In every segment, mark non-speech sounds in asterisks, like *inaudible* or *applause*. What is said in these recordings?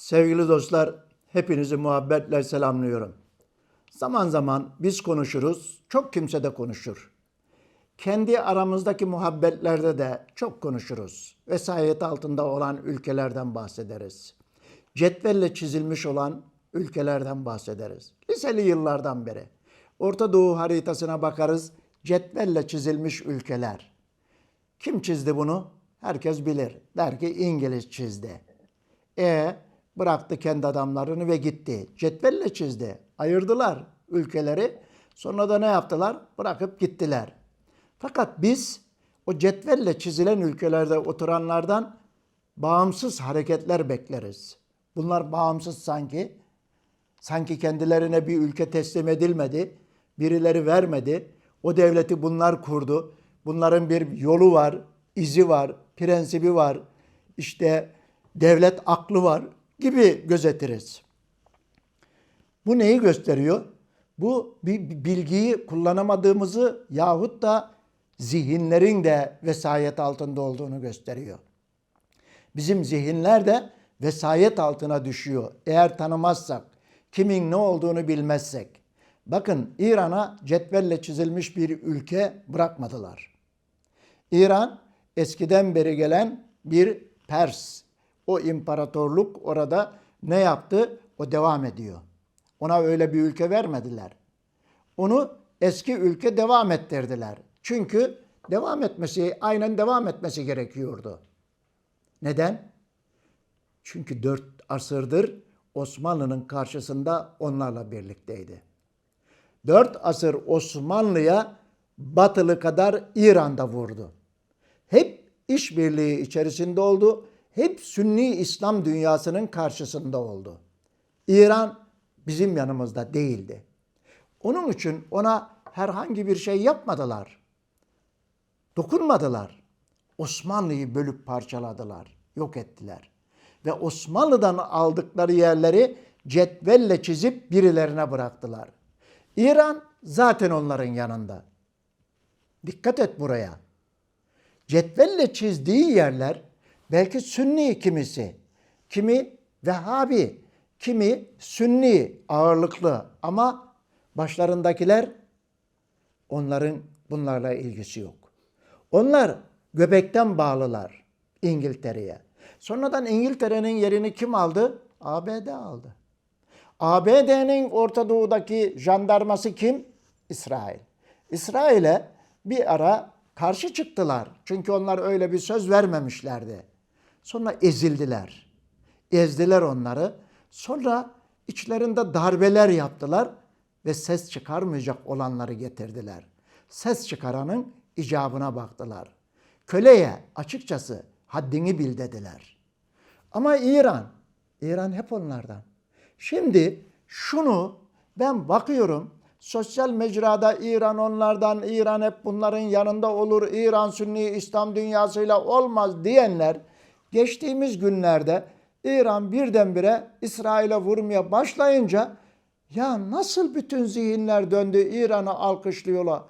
Sevgili dostlar, hepinizi muhabbetle selamlıyorum. Zaman zaman biz konuşuruz, çok kimse de konuşur. Kendi aramızdaki muhabbetlerde de çok konuşuruz. Vesayet altında olan ülkelerden bahsederiz. Cetvelle çizilmiş olan ülkelerden bahsederiz. Liseli yıllardan beri. Orta Doğu haritasına bakarız, cetvelle çizilmiş ülkeler. Kim çizdi bunu? Herkes bilir. Der ki İngiliz çizdi. E bıraktı kendi adamlarını ve gitti. Cetvelle çizdi. Ayırdılar ülkeleri. Sonra da ne yaptılar? Bırakıp gittiler. Fakat biz o cetvelle çizilen ülkelerde oturanlardan bağımsız hareketler bekleriz. Bunlar bağımsız sanki. Sanki kendilerine bir ülke teslim edilmedi. Birileri vermedi. O devleti bunlar kurdu. Bunların bir yolu var, izi var, prensibi var. İşte devlet aklı var gibi gözetiriz. Bu neyi gösteriyor? Bu bir bilgiyi kullanamadığımızı yahut da zihinlerin de vesayet altında olduğunu gösteriyor. Bizim zihinler de vesayet altına düşüyor. Eğer tanımazsak, kimin ne olduğunu bilmezsek. Bakın İran'a cetvelle çizilmiş bir ülke bırakmadılar. İran eskiden beri gelen bir Pers. O imparatorluk orada ne yaptı? O devam ediyor. Ona öyle bir ülke vermediler. Onu eski ülke devam ettirdiler. Çünkü devam etmesi, aynen devam etmesi gerekiyordu. Neden? Çünkü dört asırdır Osmanlı'nın karşısında onlarla birlikteydi. Dört asır Osmanlı'ya batılı kadar İran'da vurdu. Hep işbirliği içerisinde oldu. Hep Sünni İslam dünyasının karşısında oldu. İran bizim yanımızda değildi. Onun için ona herhangi bir şey yapmadılar. Dokunmadılar. Osmanlı'yı bölüp parçaladılar, yok ettiler. Ve Osmanlı'dan aldıkları yerleri cetvelle çizip birilerine bıraktılar. İran zaten onların yanında. Dikkat et buraya. Cetvelle çizdiği yerler belki Sünni kimisi, kimi Vehhabi, kimi Sünni ağırlıklı ama başlarındakiler onların bunlarla ilgisi yok. Onlar göbekten bağlılar İngiltere'ye. Sonradan İngiltere'nin yerini kim aldı? ABD aldı. ABD'nin Orta Doğu'daki jandarması kim? İsrail. İsrail'e bir ara karşı çıktılar. Çünkü onlar öyle bir söz vermemişlerdi. Sonra ezildiler. Ezdiler onları. Sonra içlerinde darbeler yaptılar ve ses çıkarmayacak olanları getirdiler. Ses çıkaranın icabına baktılar. Köleye açıkçası haddini bil dediler. Ama İran, İran hep onlardan. Şimdi şunu ben bakıyorum sosyal mecrada İran onlardan, İran hep bunların yanında olur, İran Sünni İslam dünyasıyla olmaz diyenler geçtiğimiz günlerde İran birdenbire İsrail'e vurmaya başlayınca ya nasıl bütün zihinler döndü İran'ı alkışlıyorlar.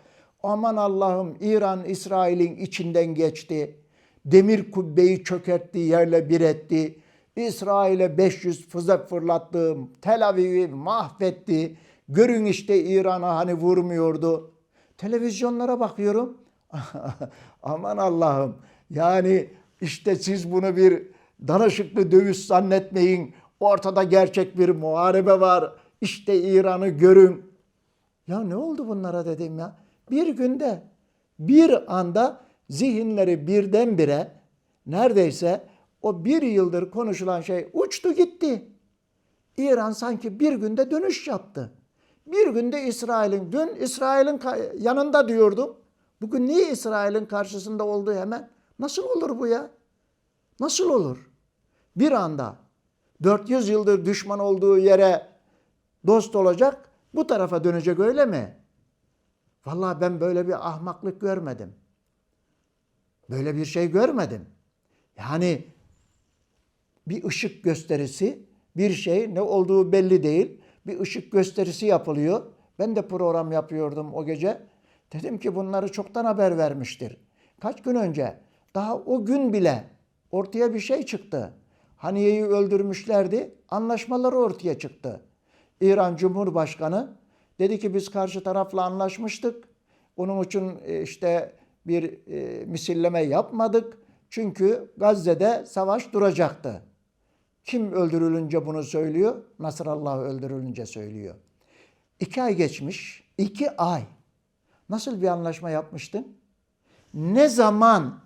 Aman Allah'ım İran İsrail'in içinden geçti. Demir kubbeyi çökertti, yerle bir etti. İsrail'e 500 füze fırlattı, Tel Aviv'i mahvetti. Görün işte İran'a hani vurmuyordu. Televizyonlara bakıyorum. *laughs* Aman Allah'ım. Yani işte siz bunu bir danışıklı dövüş zannetmeyin. Ortada gerçek bir muharebe var. İşte İran'ı görün. Ya ne oldu bunlara dedim ya. Bir günde bir anda zihinleri birdenbire neredeyse o bir yıldır konuşulan şey uçtu gitti. İran sanki bir günde dönüş yaptı. Bir günde İsrail'in, dün İsrail'in yanında diyordum. Bugün niye İsrail'in karşısında oldu hemen? Nasıl olur bu ya? Nasıl olur? Bir anda 400 yıldır düşman olduğu yere dost olacak, bu tarafa dönecek öyle mi? Vallahi ben böyle bir ahmaklık görmedim. Böyle bir şey görmedim. Yani bir ışık gösterisi, bir şey ne olduğu belli değil. Bir ışık gösterisi yapılıyor. Ben de program yapıyordum o gece. Dedim ki bunları çoktan haber vermiştir. Kaç gün önce daha o gün bile ortaya bir şey çıktı. Haniye'yi öldürmüşlerdi. Anlaşmaları ortaya çıktı. İran Cumhurbaşkanı dedi ki biz karşı tarafla anlaşmıştık. Onun için e, işte bir e, misilleme yapmadık. Çünkü Gazze'de savaş duracaktı. Kim öldürülünce bunu söylüyor? Nasrallah öldürülünce söylüyor. İki ay geçmiş. iki ay. Nasıl bir anlaşma yapmıştın? Ne zaman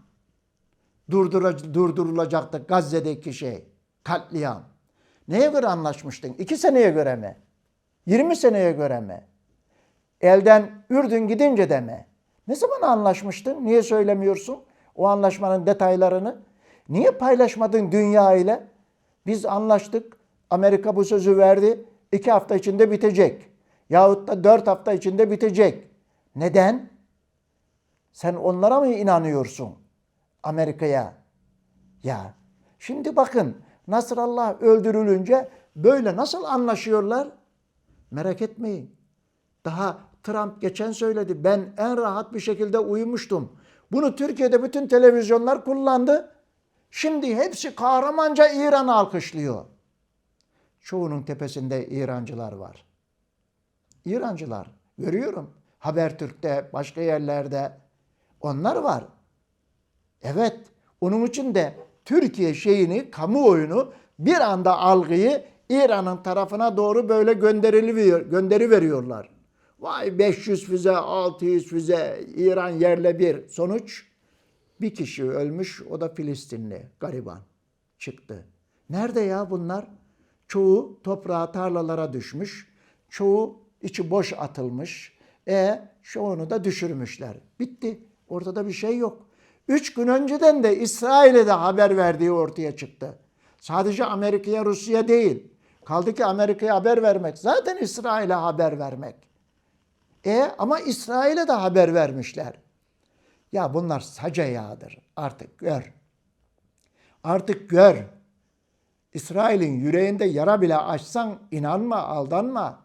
durdurulacaktı Gazze'deki şey? Katliam. Neye göre anlaşmıştın? İki seneye göre mi? 20 seneye göre mi? Elden Ürdün gidince de mi? Ne zaman anlaşmıştın? Niye söylemiyorsun o anlaşmanın detaylarını? Niye paylaşmadın dünya ile? Biz anlaştık. Amerika bu sözü verdi. iki hafta içinde bitecek. Yahut da dört hafta içinde bitecek. Neden? Sen onlara mı inanıyorsun? Amerika'ya. Ya şimdi bakın Nasrallah öldürülünce böyle nasıl anlaşıyorlar? Merak etmeyin. Daha Trump geçen söyledi. Ben en rahat bir şekilde uyumuştum. Bunu Türkiye'de bütün televizyonlar kullandı. Şimdi hepsi kahramanca İran'ı alkışlıyor. Çoğunun tepesinde İrancılar var. İrancılar görüyorum. Habertürk'te, başka yerlerde onlar var. Evet, onun için de Türkiye şeyini, kamuoyunu bir anda algıyı İran'ın tarafına doğru böyle gönderili gönderi veriyorlar. Vay 500 füze, 600 füze, İran yerle bir. Sonuç bir kişi ölmüş, o da Filistinli, gariban çıktı. Nerede ya bunlar? Çoğu toprağa, tarlalara düşmüş. Çoğu içi boş atılmış. E çoğunu da düşürmüşler. Bitti. Ortada bir şey yok. Üç gün önceden de İsrail'e de haber verdiği ortaya çıktı. Sadece Amerika'ya, Rusya değil. Kaldı ki Amerika'ya haber vermek. Zaten İsrail'e haber vermek. E ama İsrail'e de haber vermişler. Ya bunlar saca yağdır. Artık gör. Artık gör. İsrail'in yüreğinde yara bile açsan inanma, aldanma.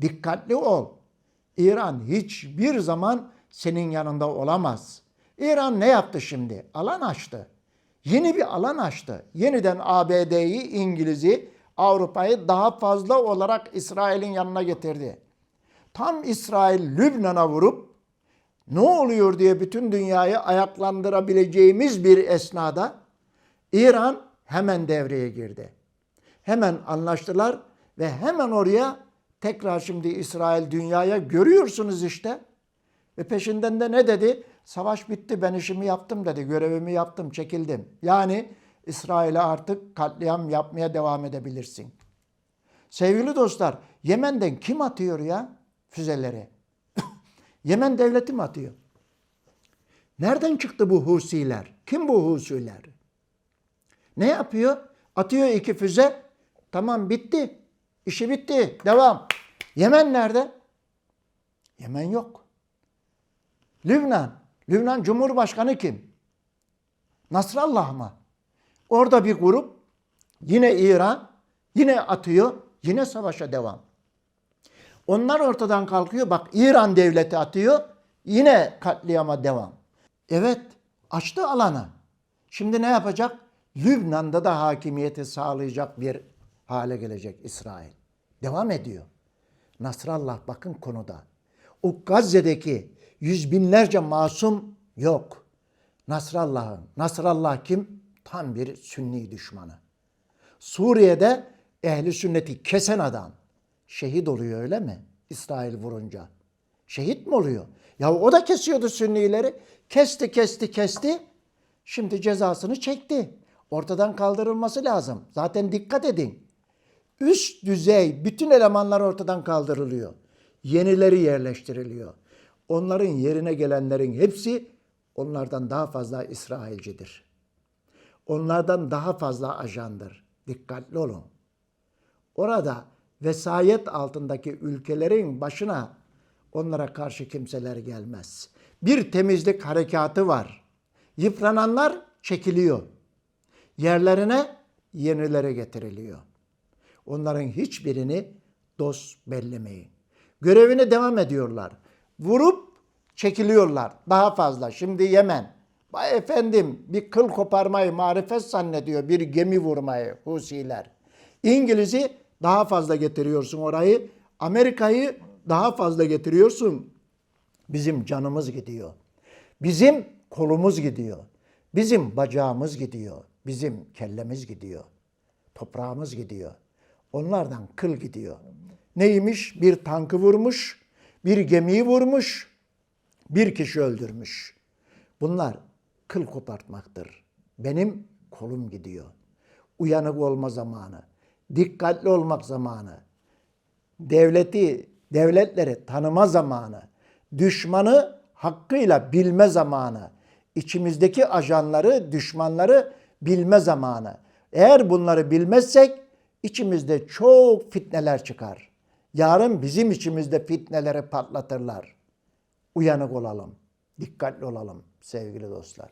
Dikkatli ol. İran hiçbir zaman senin yanında olamaz. İran ne yaptı şimdi? Alan açtı. Yeni bir alan açtı. Yeniden ABD'yi, İngiliz'i, Avrupa'yı daha fazla olarak İsrail'in yanına getirdi. Tam İsrail Lübnan'a vurup ne oluyor diye bütün dünyayı ayaklandırabileceğimiz bir esnada İran hemen devreye girdi. Hemen anlaştılar ve hemen oraya tekrar şimdi İsrail dünyaya görüyorsunuz işte. Ve peşinden de ne dedi? Savaş bitti ben işimi yaptım dedi. Görevimi yaptım çekildim. Yani İsrail'e artık katliam yapmaya devam edebilirsin. Sevgili dostlar Yemen'den kim atıyor ya füzeleri? *coughs* Yemen devleti mi atıyor? Nereden çıktı bu Husiler? Kim bu Husiler? Ne yapıyor? Atıyor iki füze. Tamam bitti. İşi bitti. Devam. Yemen nerede? Yemen yok. Lübnan. Lübnan Cumhurbaşkanı kim? Nasrallah mı? Orada bir grup yine İran yine atıyor. Yine savaşa devam. Onlar ortadan kalkıyor. Bak İran devleti atıyor. Yine katliama devam. Evet açtı alanı. Şimdi ne yapacak? Lübnan'da da hakimiyeti sağlayacak bir hale gelecek İsrail. Devam ediyor. Nasrallah bakın konuda. O Gazze'deki yüz binlerce masum yok. Nasrallah'ın. Nasrallah kim? Tam bir sünni düşmanı. Suriye'de ehli sünneti kesen adam şehit oluyor öyle mi? İsrail vurunca. Şehit mi oluyor? Ya o da kesiyordu sünnileri. Kesti, kesti, kesti. Şimdi cezasını çekti. Ortadan kaldırılması lazım. Zaten dikkat edin. Üst düzey bütün elemanlar ortadan kaldırılıyor. Yenileri yerleştiriliyor. Onların yerine gelenlerin hepsi onlardan daha fazla İsrailcidir. Onlardan daha fazla ajandır. Dikkatli olun. Orada vesayet altındaki ülkelerin başına onlara karşı kimseler gelmez. Bir temizlik harekatı var. Yıprananlar çekiliyor. Yerlerine yenileri getiriliyor. Onların hiçbirini dost bellemeyin. Görevine devam ediyorlar. Vurup çekiliyorlar daha fazla. Şimdi Yemen. Vay efendim bir kıl koparmayı marifet zannediyor bir gemi vurmayı Husiler. İngiliz'i daha fazla getiriyorsun orayı. Amerika'yı daha fazla getiriyorsun. Bizim canımız gidiyor. Bizim kolumuz gidiyor. Bizim bacağımız gidiyor. Bizim kellemiz gidiyor. Toprağımız gidiyor. Onlardan kıl gidiyor. Neymiş? Bir tankı vurmuş, bir gemiyi vurmuş, bir kişi öldürmüş. Bunlar kıl kopartmaktır. Benim kolum gidiyor. Uyanık olma zamanı, dikkatli olmak zamanı, devleti, devletleri tanıma zamanı, düşmanı hakkıyla bilme zamanı, içimizdeki ajanları, düşmanları bilme zamanı. Eğer bunları bilmezsek içimizde çok fitneler çıkar. Yarın bizim içimizde fitneleri patlatırlar. Uyanık olalım, dikkatli olalım sevgili dostlar.